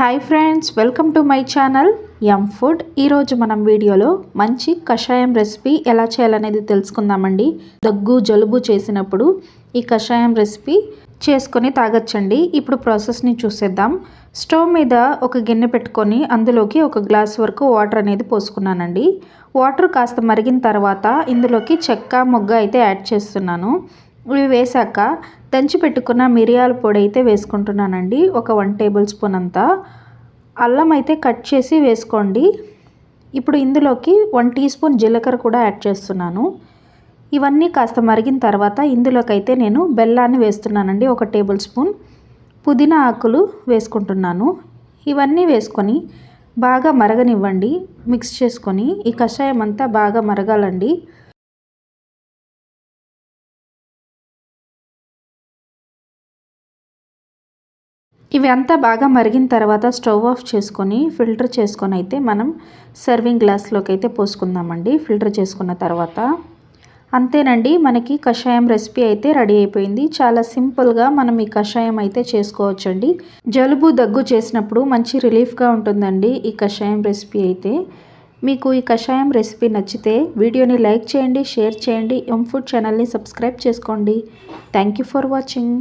Hi friends welcome to my channel M food ఈరోజు మనం వీడియోలో మంచి కషాయం రెసిపీ ఎలా చేయాలనేది తెలుసుకుందామండి. దగ్గు జలుబు చేసినప్పుడు ఈ కషాయం రెసిపీ చేసుకొని తాగొచ్చండి. ఇప్పుడు ప్రాసెస్ని చూసేద్దాం. స్టవ్ మీద ఒక గిన్నె పెట్టుకొని అందులోకి ఒక గ్లాస్ వరకు వాటర్ అనేది పోసుకున్నానండి. వాటర్ కాస్త మరిగిన తర్వాత ఇందులోకి చెక్క మొగ్గ అయితే యాడ్ చేస్తున్నాను. ఇవి వేసాక దంచి పెట్టుకున్న మిరియాల పొడి అయితే వేసుకుంటున్నానండి. ఒక వన్ టేబుల్ స్పూన్ అంతా. అల్లం అయితే కట్ చేసి వేసుకోండి. ఇప్పుడు ఇందులోకి వన్ టీ స్పూన్ జీలకర్ర కూడా యాడ్ చేస్తున్నాను. ఇవన్నీ కాస్త మరిగిన తర్వాత ఇందులోకైతే నేను బెల్లాన్ని వేస్తున్నానండి. ఒక టేబుల్ స్పూన్. పుదీనా ఆకులు వేసుకుంటున్నాను. ఇవన్నీ వేసుకొని బాగా మరగనివ్వండి. మిక్స్ చేసుకొని ఈ కషాయం అంతా బాగా మరగాలండి. ఇవి అంతా బాగా మరిగిన తర్వాత స్టవ్ ఆఫ్ చేసుకొని ఫిల్టర్ చేసుకొని అయితే మనం సర్వింగ్ గ్లాస్లోకి అయితే పోసుకుందామండి. ఫిల్టర్ చేసుకున్న తర్వాత. అంతేనండి మనకి కషాయం రెసిపీ అయితే రెడీ అయిపోయింది. చాలా సింపుల్గా మనం ఈ కషాయం అయితే చేసుకోవచ్చండి. జలుబు దగ్గు చేసినప్పుడు మంచి రిలీఫ్గా ఉంటుందండి ఈ కషాయం రెసిపీ అయితే. మీకు ఈ కషాయం రెసిపీ నచ్చితే వీడియోని లైక్ చేయండి షేర్ చేయండి. ఎం ఫుడ్ ఛానల్ని సబ్స్క్రైబ్ చేసుకోండి. Thank you for watching.